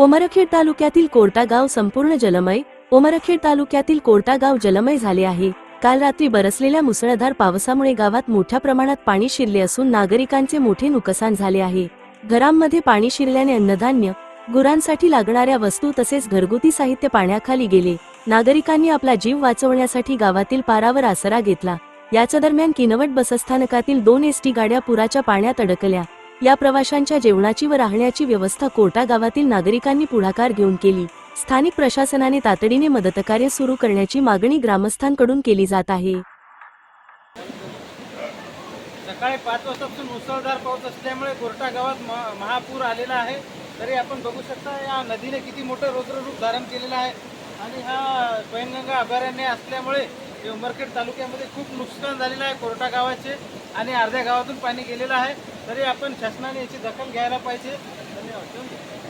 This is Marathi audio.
उमरखेड तालुक्यातील कोर्टा गाव संपूर्ण जलमय. उमरखेड तालुक्यातील कोर्टा गाव जलमय झाले आहे. काल रात्री बरसलेल्या मुसळधार पावसामुळे गावात मोठ्या प्रमाणात पाणी शिरले असून नागरिकांचे मोठे नुकसान झाले आहे. घरांमध्ये पाणी शिरल्याने अन्नधान्य गुरांसाठी लागणाऱ्या वस्तू तसेच घरगुती साहित्य पाण्याखाली गेले. नागरिकांनी आपला जीव वाचवण्यासाठी गावातील पारावर आसरा घेतला. याच्या दरम्यान किनवट बसस्थानकातील दोन एसटी गाड्या पुराच्या पाण्यात अडकल्या. या प्रवाशांच्या जेवणाची व राहण्याची व्यवस्था कोटा गावातील नागरिकांनी पुढाकार घेऊन केली. स्थानिक प्रशासनाने तातडीने मदतकार्य सुरू करण्याची मागणी ग्रामस्थांकडून केली जात आहे. सकाळी पाच वाजतापासून मुसळधार पाऊस असल्यामुळे कोर्टा गावात महापूर आलेला आहे. तरी आपण बघू शकता या नदीने किती मोठं रौद्र रूप धारण केलेलं आहे. आणि हा पैनगंगा अभयारण्य असल्यामुळे हे उमरखेड तालुक्यामध्ये खूप नुकसान झालेलं आहे. कोरटा गावाचे आणि अर्ध्या गावातून पाणी गेलेलं आहे. तरी आपण शासनाने याची दखल घ्यायला पाहिजे. धन्यवाद.